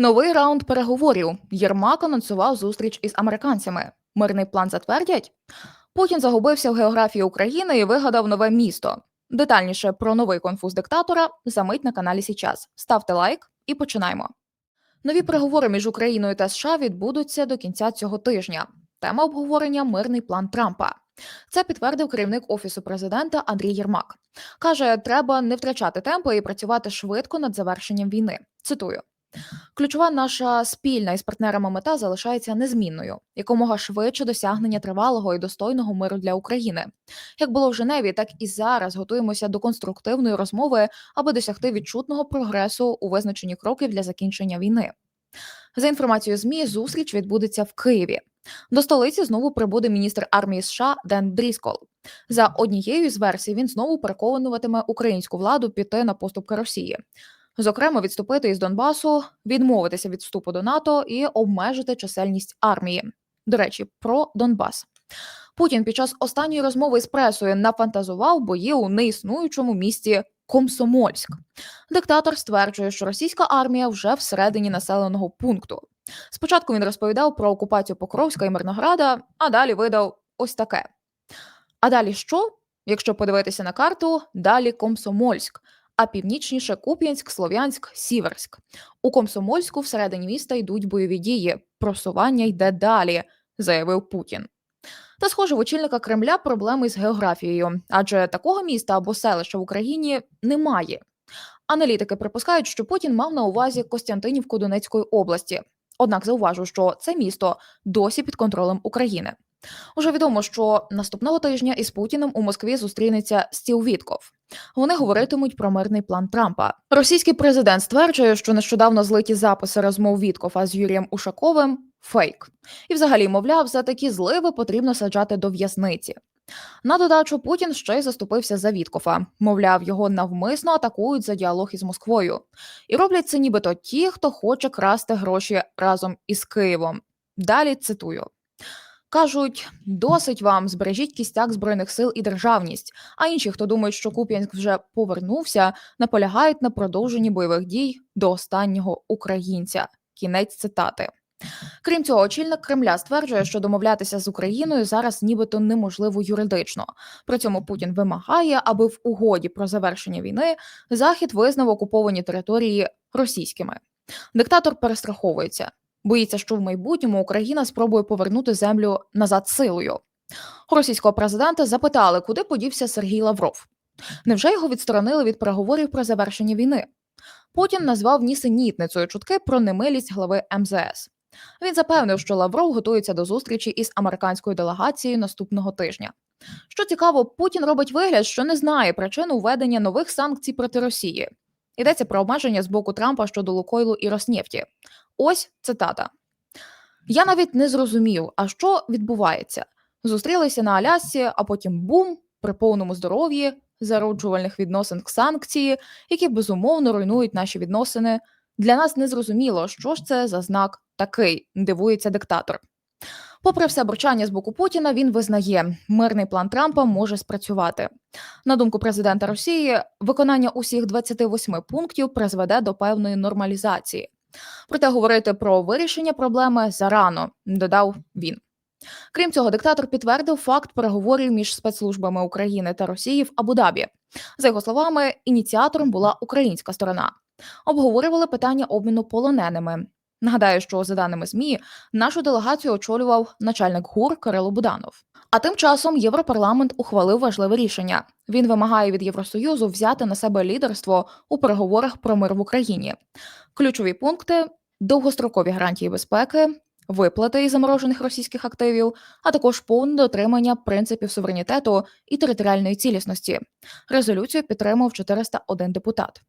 Новий раунд переговорів. Єрмак анонсував зустріч із американцями. Мирний план затвердять. Путін загубився в географії України і вигадав нове місто. Детальніше про новий конфуз диктатора замить на каналі Січас. Ставте лайк і починаємо. Нові переговори між Україною та США відбудуться до кінця цього тижня. Тема обговорення мирний план Трампа. Це підтвердив керівник офісу президента Андрій Єрмак. каже, треба не втрачати темпу і працювати швидко над завершенням війни. Цитую. Ключова наша спільна із партнерами мета залишається незмінною якомога швидше досягнення тривалого і достойного миру для України. Як було в Женеві, так і зараз готуємося до конструктивної розмови, аби досягти відчутного прогресу у визначенні кроків для закінчення війни. За інформацією змі, зустріч відбудеться в Києві. До столиці знову прибуде міністр армії США Ден Дріскол. За однією з версій він знову переконуватиме українську владу піти на поступки Росії зокрема відступити із Донбасу, відмовитися від вступу до НАТО і обмежити чисельність армії. До речі, про Донбас. Путін під час останньої розмови з пресою нафантазував бої у неіснуючому місті Комсомольськ. Диктатор стверджує, що російська армія вже всередині населеного пункту. Спочатку він розповідав про окупацію Покровська і Мирнограда, а далі видав ось таке. А далі що? Якщо подивитися на карту, далі Комсомольськ, а північніше Куп'янськ, Слов'янськ, Сіверськ. У Комсомольську всередині міста йдуть бойові дії. Просування йде далі, заявив Путін. Та, схоже, в очільника Кремля проблеми з географією, адже такого міста або селища в Україні немає. Аналітики припускають, що Путін мав на увазі Костянтинівку Донецької області. Однак зауважу, що це місто досі під контролем України. Уже відомо, що наступного тижня із Путіним у Москві зустрінеться Стіл Вітков. Вони говоритимуть про мирний план Трампа. Російський президент стверджує, що нещодавно злиті записи розмов Віткофа з Юрієм Ушаковим фейк. І, взагалі, мовляв, за такі зливи потрібно саджати до в'язниці. На додачу Путін ще й заступився за Віткофа. Мовляв, його навмисно атакують за діалог із Москвою. І роблять це нібито ті, хто хоче красти гроші разом із Києвом. Далі цитую. Кажуть, досить вам збережіть кістяк збройних сил і державність. А інші, хто думають, що Куп'янськ вже повернувся, наполягають на продовженні бойових дій до останнього українця. Кінець цитати. Крім цього, очільник Кремля стверджує, що домовлятися з Україною зараз нібито неможливо юридично. При цьому Путін вимагає, аби в угоді про завершення війни Захід визнав окуповані території російськими. Диктатор перестраховується. Боїться, що в майбутньому Україна спробує повернути землю назад силою. Російського президента запитали, куди подівся Сергій Лавров. Невже його відсторонили від переговорів про завершення війни? Путін назвав нісенітницею чутки про немилість глави МЗС. Він запевнив, що Лавров готується до зустрічі із американською делегацією наступного тижня. Що цікаво, Путін робить вигляд, що не знає причину введення нових санкцій проти Росії. Йдеться про обмеження з боку Трампа щодо Лукойлу і Роснефті. Ось цитата. Я навіть не зрозумів, а що відбувається. Зустрілися на Алясці, а потім бум при повному здоров'ї, зароджувальних відносин к санкції, які безумовно руйнують наші відносини. Для нас не зрозуміло, що ж це за знак такий, дивується диктатор. Попри все бурчання з боку Путіна, він визнає, мирний план Трампа може спрацювати. На думку президента Росії, виконання усіх 28 пунктів призведе до певної нормалізації. Проте говорити про вирішення проблеми зарано, додав він. Крім цього, диктатор підтвердив факт переговорів між спецслужбами України та Росії в Абу-Дабі. За його словами, ініціатором була українська сторона. Обговорювали питання обміну полоненими. Нагадаю, що за даними змі нашу делегацію очолював начальник ГУР Кирило Буданов. А тим часом Європарламент ухвалив важливе рішення. Він вимагає від Євросоюзу взяти на себе лідерство у переговорах про мир в Україні. Ключові пункти довгострокові гарантії безпеки, виплати із заморожених російських активів, а також повне дотримання принципів суверенітету і територіальної цілісності. Резолюцію підтримав 401 депутат.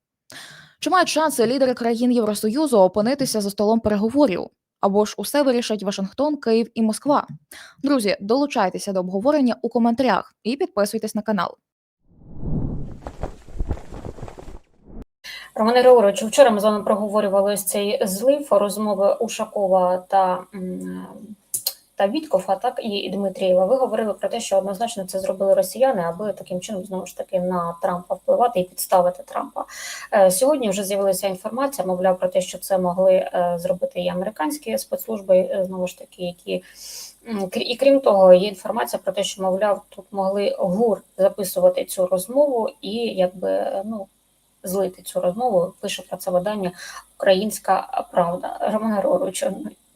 Чи мають шанси лідери країн Євросоюзу опинитися за столом переговорів? Або ж усе вирішать Вашингтон, Київ і Москва? Друзі, долучайтеся до обговорення у коментарях і підписуйтесь на канал. Романе Григоровичу, вчора ми з вами проговорювали ось цей злив розмови Ушакова та та Віткофа, так і Дмитрієва. Ви говорили про те, що однозначно це зробили росіяни, аби таким чином знову ж таки на Трампа впливати і підставити Трампа. Е, Сьогодні вже з'явилася інформація, мовляв, про те, що це могли е, зробити і американські спецслужби, е, знову ж таки, які і крім того, є інформація про те, що мовляв, тут могли гур записувати цю розмову і якби ну злити цю розмову. Пише про це видання Українська Правда. Роман Григорович,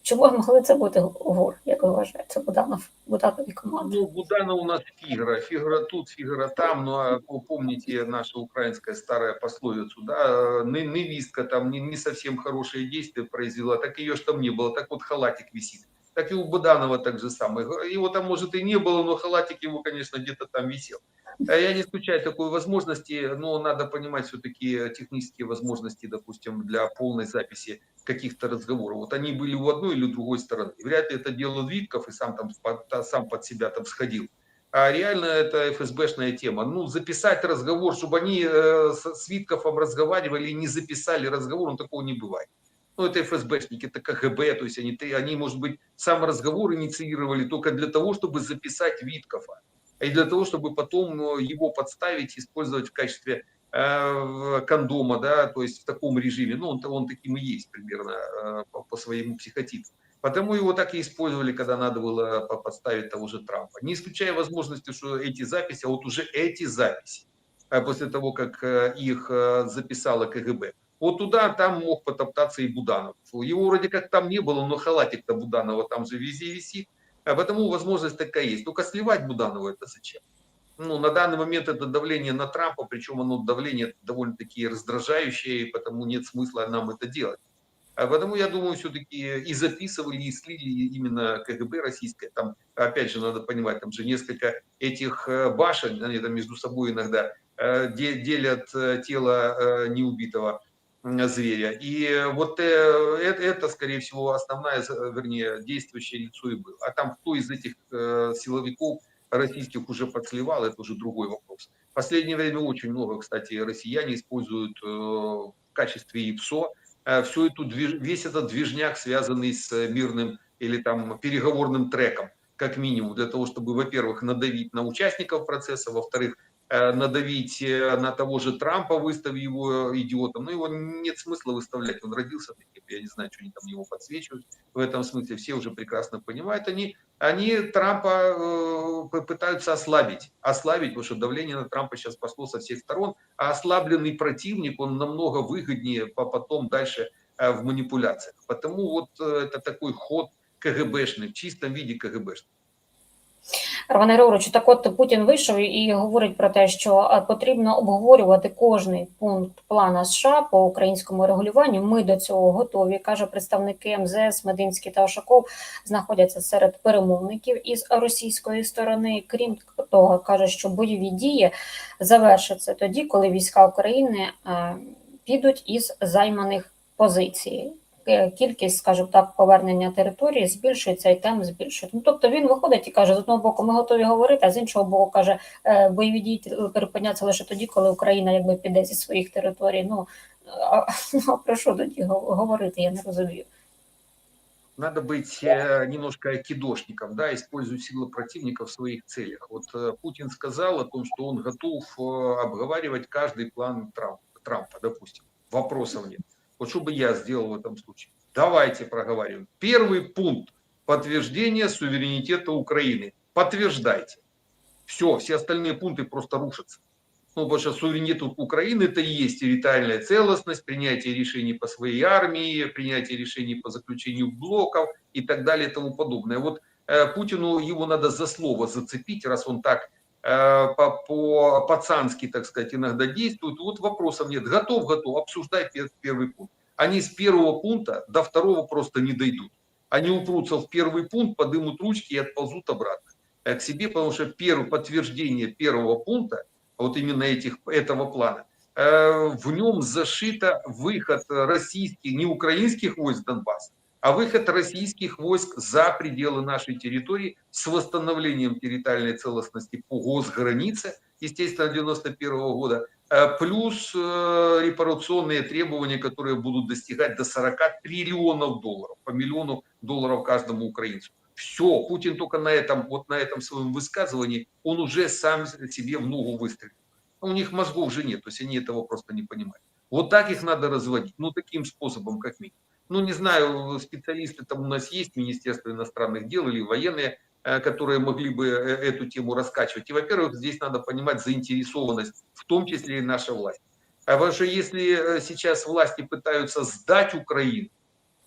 чому могли це бути гур, як ви вважаєте, Буданов, Буданові команди? Ну, Будана у нас фигура. Фигура тут, фигура там. Ну, а по- помните нашу украинская старая пословицу, да? э, «Ны- Невистка там не, не совсем хорошие действия произвела, так ее ж там не было, так вот халатик висит. Так и у Буданова так же самое. Его там, может, и не было, но халатик его, конечно, где-то там висел. А Я не исключаю такой возможности, но надо понимать все-таки технические возможности, допустим, для полной записи каких-то разговоров. Вот они были у одной или другой стороны. Вряд ли это делал Витков и сам там та- сам под себя там сходил. А реально это ФСБшная тема. Ну, записать разговор, чтобы они э, с, Виткофом разговаривали и не записали разговор, ну, такого не бывает. Ну, это ФСБшники, это КГБ, то есть они, они, может быть, сам разговор инициировали только для того, чтобы записать Виткофа. И для того, чтобы потом э, его подставить, использовать в качестве э, кондома, да, то есть в таком режиме. Ну, он, он таким и есть примерно э, по, по своему психотипу. Потому его так и использовали, когда надо было по- подставить того же Трампа. Не исключая возможности, что эти записи, а вот уже эти записи, после того, как их записала КГБ, вот туда, там мог потоптаться и Буданов. Его вроде как там не было, но халатик-то Буданова там же везде висит. А потому возможность такая есть. Только сливать Буданова это зачем? Ну, на данный момент это давление на Трампа, причем оно давление довольно-таки раздражающее, и потому нет смысла нам это делать. А потому, я думаю, все-таки и записывали, и слили именно КГБ российское. Там, опять же, надо понимать, там же несколько этих э, башен, они там между собой иногда э, де- делят э, тело неубитого зверя. И вот э, это, это, скорее всего, основная, за- вернее, действующее лицо и было. А там кто из этих э, силовиков российских уже подсливал, это уже другой вопрос. В последнее время очень много, кстати, россияне используют э, в качестве ИПСО э, всю эту весь этот движняк, связанный с э, мирным или там переговорным треком, как минимум, для того, чтобы, во-первых, надавить на участников процесса, во-вторых, э, надавить э, на того же Трампа, выставив его идиотом. Ну, его нет смысла выставлять, он родился таким, я не знаю, что они там его подсвечивают. В этом смысле все уже прекрасно понимают. Они, они Трампа э, пытаются ослабить, ослабить, потому что давление на Трампа сейчас пошло со всех сторон, а ослабленный противник, он намного выгоднее по- потом дальше э, в манипуляциях. Потому вот э, это такой ход КГБшный, в чистом виде КГБшный. Роман Григорович, так от Путін вийшов і говорить про те, що е, потрібно обговорювати кожний пункт плана США по українському регулюванню. Ми до цього готові, каже представники МЗС, Мединський та Ошаков знаходяться серед перемовників із російської сторони. Крім того, каже, що бойові дії завершаться тоді, коли війська України е, підуть із займаних позицій. Е, Кількість, скажімо так, повернення території збільшується і темп збільшується. Ну тобто він виходить і каже: з одного боку, ми готові говорити, а з іншого боку, каже, е, бойові дії перепиняться лише тоді, коли Україна якби піде зі своїх територій. Ну а, ну, а про що тоді го- говорити? Я не розумію. Надо быть э, немножко кидошником, да, используя силы противника в своих целях. Вот э, Путин сказал о том, что он готов э, обговаривать каждый план Трампа, Трампа, допустим. Вопросов нет. Вот что бы я сделал в этом случае? Давайте проговариваем. Первый пункт подтверждение суверенитета Украины. Подтверждайте. Все, все остальные пункты просто рушатся. Ну, потому что суверенитет Украины это и есть территориальная целостность, принятие решений по своей армии, принятие решений по заключению блоков и так далее и тому подобное. Вот э, Путину его надо за слово зацепить, раз он так э, по- по-пацански, так сказать, иногда действует. Вот вопросов нет. Готов, готов, обсуждай пер- первый пункт. Они с первого пункта до второго просто не дойдут. Они упрутся в первый пункт, подымут ручки и отползут обратно э, к себе, потому что первое подтверждение первого пункта, вот именно этих, этого плана, э, в нем зашито выход российских, не украинских войск Донбасса, а выход российских войск за пределы нашей территории с восстановлением территориальной целостности по госгранице, естественно, 91 года, э, плюс э, репарационные требования, которые будут достигать до 40 триллионов долларов, по миллиону долларов каждому украинцу. Все, Путин только на этом, вот на этом своем высказывании, он уже сам себе в ногу выстрелил. У них мозгов же нет, то есть они этого просто не понимают. Вот так их надо разводить, ну таким способом, как минимум. Ну не знаю, специалисты там у нас есть, Министерство иностранных дел или военные, э, которые могли бы э, эту тему раскачивать. И, во-первых, здесь надо понимать заинтересованность, в том числе и наша власть. А потому что если э, сейчас власти пытаются сдать Украину,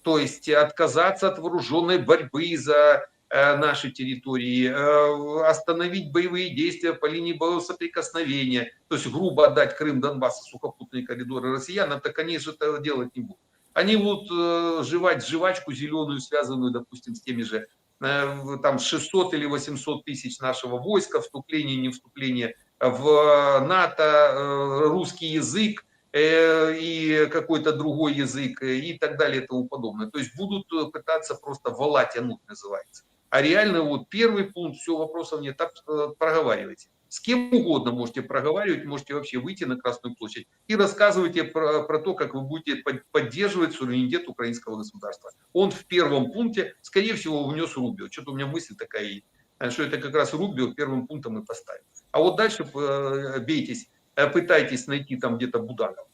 то есть отказаться от вооруженной борьбы за э, наши территории, э, остановить боевые действия по линии боевого соприкосновения, то есть грубо отдать Крым, Донбасс сухопутные коридоры россиянам, так же этого делать не будут. Они будут э, жевать жвачку зеленую, связанную, допустим, с теми же э, там 600 или 800 тысяч нашего войска, вступление, не вступление в НАТО, э, русский язык, и какой-то другой язык и так далее и тому подобное. То есть будут пытаться просто вала тянуть, называется. А реально вот первый пункт, все, вопросов нет, так проговаривайте. С кем угодно можете проговаривать, можете вообще выйти на Красную площадь и рассказывайте про, про то, как вы будете под- поддерживать суверенитет украинского государства. Он в первом пункте, скорее всего, внес Рубио. Что-то у меня мысль такая э, что это как раз Рубио первым пунктом и поставил. А вот дальше э, бейтесь, э, пытайтесь найти там где-то Буданова.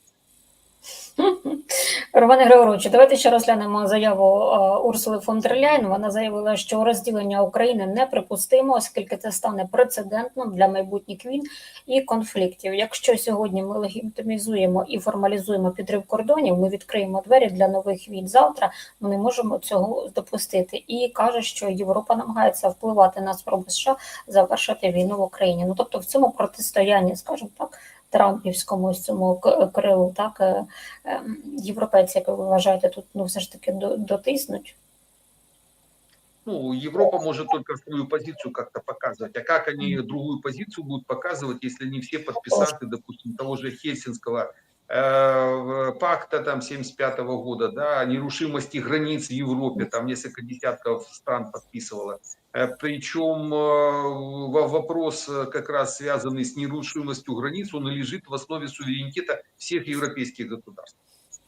Романе Григоровичу, давайте ще розглянемо заяву е, Урсули фон дер Ляйн. Вона заявила, що розділення України неприпустимо, оскільки це стане прецедентом для майбутніх війн і конфліктів. Якщо сьогодні ми легітимізуємо і формалізуємо підрив кордонів, ми відкриємо двері для нових війн завтра. Ми не можемо цього допустити. І каже, що Європа намагається впливати на спроби США завершити війну в Україні. Ну тобто в цьому протистоянні, скажімо так, Трампівському ось цьому к- крилу, так е, ем, європейці, як ви вважаєте, тут ну все ж таки до- дотиснуть. Ну, Европа может только свою позицию как-то показывать. А как они другую позицию будут показывать, если не все подписанты, допустим, того же Хельсинского э, пакта там 75 года, да, нерушимости границ в Европе, там несколько десятков стран подписывало. Э, Причем э, во- вопрос э, как раз связанный с нерушимостью границ, он лежит в основе суверенитета всех европейских государств.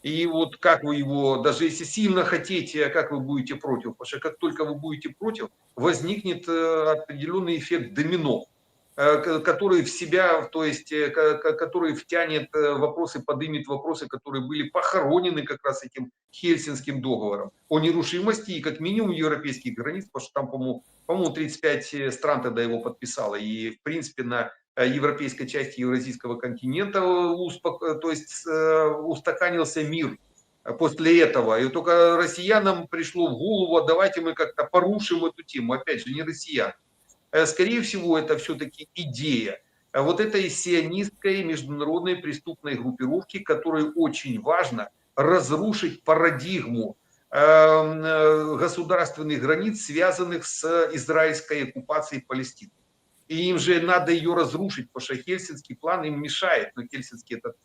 И вот как вы его, даже если сильно хотите, как вы будете против? Потому что как только вы будете против, возникнет э, определенный эффект домино, э, который в себя, то есть, э, ко- ко- который втянет э, вопросы, подымет вопросы, которые были похоронены как раз этим Хельсинским договором о нерушимости и как минимум европейских границ, потому что там, по-моему, по-моему, 35 стран тогда его подписало, и в принципе на э, европейской части евразийского континента, э, успок- э, то есть э, устаканился мир э, после этого. И только россиянам пришло в голову, а давайте мы как-то порушим эту тему. Опять же, не россиян. Э, Скорее всего, это все-таки идея э, вот этой сионистской международной преступной группировки, которой очень важно разрушить парадигму э, э, государственных границ, связанных с израильской оккупацией Палестины. И им же надо ее разрушить, потому что Хельсинский план им мешает, но Хельсинский этот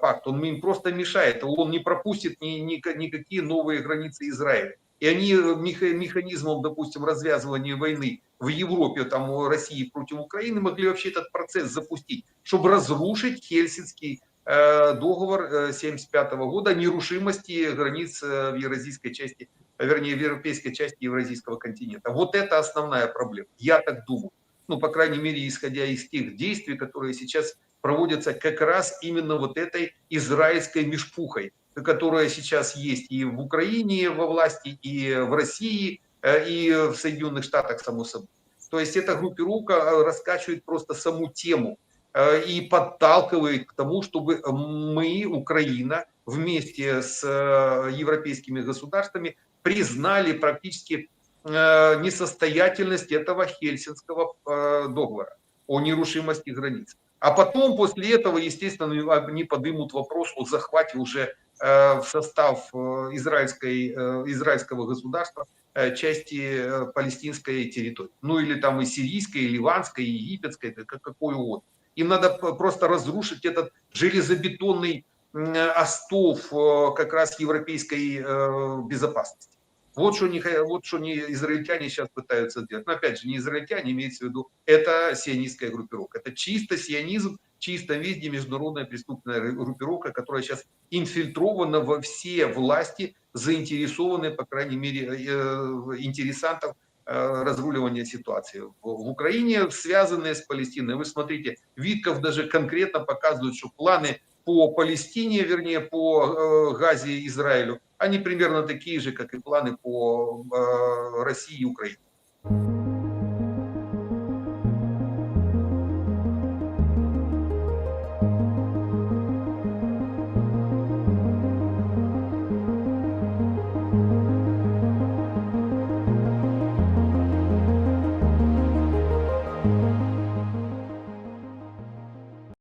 пакт, он им просто мешает, он не пропустит ни, ни, никакие новые границы Израиля. И они меха- механизмом, допустим, развязывания войны в Европе, там, у России против Украины, могли вообще этот процесс запустить, чтобы разрушить Хельсинский э, договор 1975 года о нерушимости границ э, в евразийской части, вернее, в европейской части евразийского континента. Вот это основная проблема, я так думаю. Ну, по крайней мере, исходя из тех действий, которые сейчас проводятся как раз именно вот этой израильской межпухой, которая сейчас есть и в Украине во власти, и в России, э, и в Соединенных Штатах, само собой. То есть эта группировка э, раскачивает просто саму тему э, и подталкивает к тому, чтобы мы, Украина, вместе с э, европейскими государствами признали практически э, несостоятельность этого Хельсинского э, договора о нерушимости границ. А потом, после этого, естественно, они поднимут вопрос о захвате уже э, в состав э, израильской, э, израильского государства части палестинской территории. Ну или там и сирийской, и ливанской, и египетской, какой угодно. Им надо просто разрушить этот железобетонный остов как раз европейской безопасности. Вот что, не, вот что не израильтяне сейчас пытаются делать. Но опять же, не израильтяне, имеется в виду, это сионистская группировка. Это чисто сионизм, чисто чистом международная преступная группировка, которая сейчас инфильтрована во все власти, заинтересованные, по крайней мере, э, э, интересантов э, разруливания ситуации в Украине, связанные с Палестиной. Вы смотрите, Витков даже конкретно показывает, что планы по Палестине, вернее, по Газе и Израилю, они примерно такие же, как и планы по э, России и Украине.